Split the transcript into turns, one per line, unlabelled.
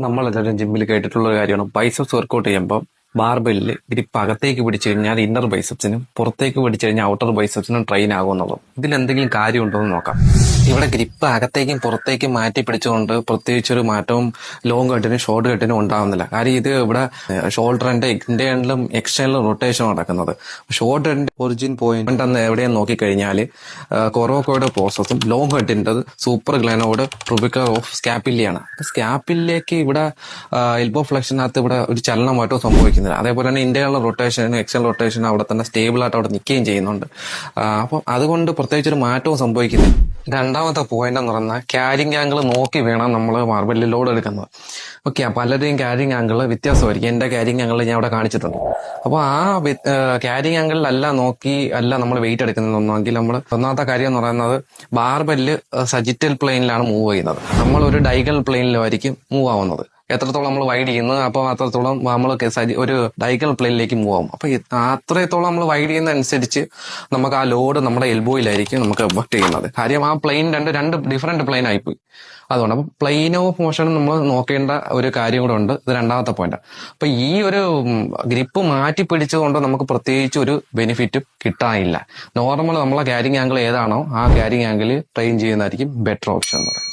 നമ്മളെല്ലാവരും ജിമ്മിൽ കേട്ടിട്ടുള്ള ഒരു കാര്യമാണ്. ബൈസപ്സ് വർക്കൗട്ട് ചെയ്യുമ്പോൾ ബാർബലിൽ ഗ്രിപ്പ് അകത്തേക്ക് പിടിച്ചു കഴിഞ്ഞാൽ ഇന്നർ ബൈസപ്സിനും പുറത്തേക്ക് പിടിച്ചു കഴിഞ്ഞാൽ ഔട്ടർ ബൈസപ്സിനും ട്രെയിൻ ആകുമെന്നുള്ളത്. ഇതിൽ എന്തെങ്കിലും കാര്യമുണ്ടോ എന്ന് നോക്കാം. ഇവിടെ ഗ്രിപ്പ് അകത്തേക്കും പുറത്തേക്കും മാറ്റി പിടിച്ചുകൊണ്ട് പ്രത്യേകിച്ച് ഒരു മാറ്റവും ലോങ് കട്ടിനും ഷോർട്ട് കട്ടിനും ഉണ്ടാവുന്നില്ല. കാര്യം ഇത് ഇവിടെ ഷോൾഡറിന്റെ ഇന്റേണലും എക്സ്റ്റേണലും റൊട്ടേഷൻ നടക്കുന്നത്. ഷോൾഡറിന്റെ ഒറിജിൻ പോയിന്റ് എന്ന് എവിടെയും നോക്കിക്കഴിഞ്ഞാൽ കൊറോക്കോയുടെ പ്രോസസ്സും ലോങ് കട്ടിന്റെ സൂപ്പർ ഗ്ലാനോട് ട്രുബിക്കർ ഓഫ് സ്കാപ്പില്ലിയാണ് സ്കാപ്പിലേക്ക് ഇവിടെ എൽബോ ഫ്ലക്ഷനകത്ത് ഇവിടെ ഒരു ചലനം മാറ്റവും സംഭവിക്കുന്നില്ല. അതേപോലെ തന്നെ ഇന്റേണൽ റൊട്ടേഷനും എക്സ്റ്റേണൽ റൊട്ടേഷനും അവിടെ തന്നെ സ്റ്റേബിൾ ആയിട്ട് അവിടെ നിൽക്കുകയും ചെയ്യുന്നുണ്ട്. അപ്പം അതുകൊണ്ട് പ്രത്യേകിച്ച് ഒരു മാറ്റവും സംഭവിക്കുന്നില്ല. രണ്ടാമത്തെ പോയിന്റ് എന്ന് പറഞ്ഞാൽ ക്യാരിങ് ആംഗിൾ നോക്കി വേണം നമ്മൾ മാർബിളിൽ ലോഡ് എടുക്കുന്നത്. ഓക്കെ പലരുടെയും ക്യാരിങ് ആംഗിൾ വ്യത്യാസമായിരിക്കും. എന്റെ ക്യാരിങ് ആംഗിൾ ഞാൻ അവിടെ കാണിച്ചിട്ടുണ്ട്. അപ്പോൾ ആ ക്യാരിങ് ആംഗിളിലല്ല നോക്കി അല്ല നമ്മൾ വെയിറ്റ് എടുക്കുന്നതെന്നെങ്കിൽ നമ്മൾ ഒന്നാമത്തെ കാര്യം എന്ന് പറയുന്നത് ബാർബെല്ല് സജിറ്റൽ പ്ലെയിനിലാണ് മൂവ് ചെയ്യുന്നത്. നമ്മൾ ഒരു ഡൈഗൽ പ്ലെയിനിലായിരിക്കും മൂവ് ആവുന്നത്. എത്രത്തോളം നമ്മൾ വൈഡ് ചെയ്യുന്നു അപ്പോൾ അത്രത്തോളം നമ്മൾ ഒരു ഡൈഗൽ പ്ലെയിനിലേക്ക് മൂവ് ആവും. അപ്പൊ അത്രത്തോളം നമ്മൾ വൈഡ് ചെയ്യുന്ന അനുസരിച്ച് നമുക്ക് ആ ലോഡ് നമ്മുടെ എൽബോയിലായിരിക്കും നമുക്ക് എഫക്ട് ചെയ്യുന്നത്. കാര്യം ആ പ്ലെയിൻ രണ്ട് രണ്ട് ഡിഫറെന്റ് പ്ലെയിൻ ആയിപ്പോയി. അതുകൊണ്ട് അപ്പൊ പ്ലെയിൻ ഓഫ് മോഷൻ നമ്മൾ നോക്കേണ്ട ഒരു കാര്യം കൂടെ ഉണ്ട്. ഇത് രണ്ടാമത്തെ പോയിന്റ് അപ്പൊ ഈ ഒരു ഗ്രിപ്പ് മാറ്റി പിടിച്ചതുകൊണ്ട് നമുക്ക് പ്രത്യേകിച്ച് ഒരു ബെനിഫിറ്റ് കിട്ടാനില്ല. നോർമൽ നമ്മളെ ക്യാരിങ് ആംഗിൾ ഏതാണോ ആ ക്യാരിങ് ആംഗിൾ ട്രെയിൻ ചെയ്യുന്നതായിരിക്കും ബെറ്റർ ഓപ്ഷൻ എന്ന് പറയുന്നത്.